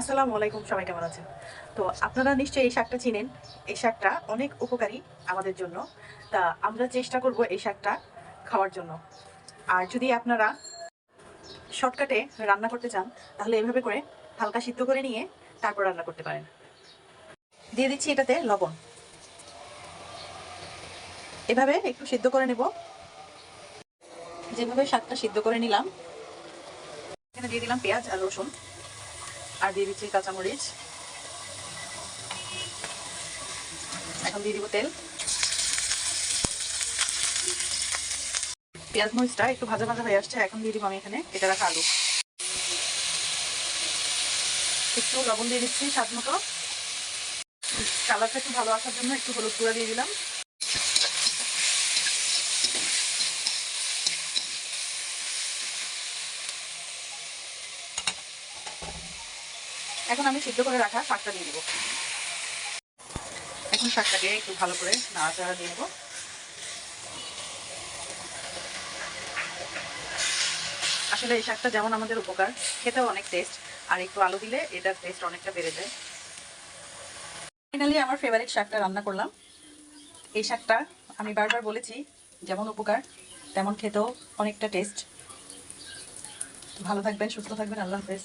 আসসালামু আলাইকুম, সবাই কেমন আছেন? তো আপনারা নিশ্চয়ই এই শাকটা চিনেন। এই শাকটা অনেক উপকারী আমাদের জন্য। তা আমরা চেষ্টা করব এই শাকটা খাওয়ার জন্য। আর যদি আপনারা শর্টকাটে রান্না করতে চান, তাহলে এভাবে করে হালকা সিদ্ধ করে নিয়ে তারপর রান্না করতে পারেন। দিয়ে দিচ্ছি এটাতে লবণ। এভাবে একটু সিদ্ধ করে নেব। যেভাবে শাকটা সিদ্ধ করে নিলাম, এখানে দিয়ে দিলাম পেঁয়াজ আর রসুন। আর দিয়ে দিচ্ছি কাঁচামরিচ। এখন দিয়ে দিব তেল। পেঁয়াজ মরিচটা একটু ভাজা ভাজা হয়ে আসছে, এখন দিয়ে দিব আমি এখানে কেটে রাখা আলু। একটু লবণ দিয়ে দিচ্ছি স্বাদ মতো। কালারটা একটু ভালো আসার জন্য একটু হলুদ গুঁড়া দিয়ে দিলাম। এখন আমি সিদ্ধ করে রাখা শাকটা দিয়ে দেবো। এখন শাকটাকে একটু ভালো করে নাড়াচাড়া দিয়ে দেবো। আসলে এই শাকটা যেমন আমাদের উপকার, খেতেও অনেক টেস্ট আর একটু আলু দিলে এটার টেস্ট অনেকটা বেড়ে যায়। ফাইনালি আমার ফেভারিট শাকটা রান্না করলাম। এই শাকটা আমি বারবার বলেছি, যেমন উপকার, তেমন খেতেও অনেকটা টেস্ট ভালো থাকবেন, সুস্থ থাকবেন, আল্লাহ হাফেজ।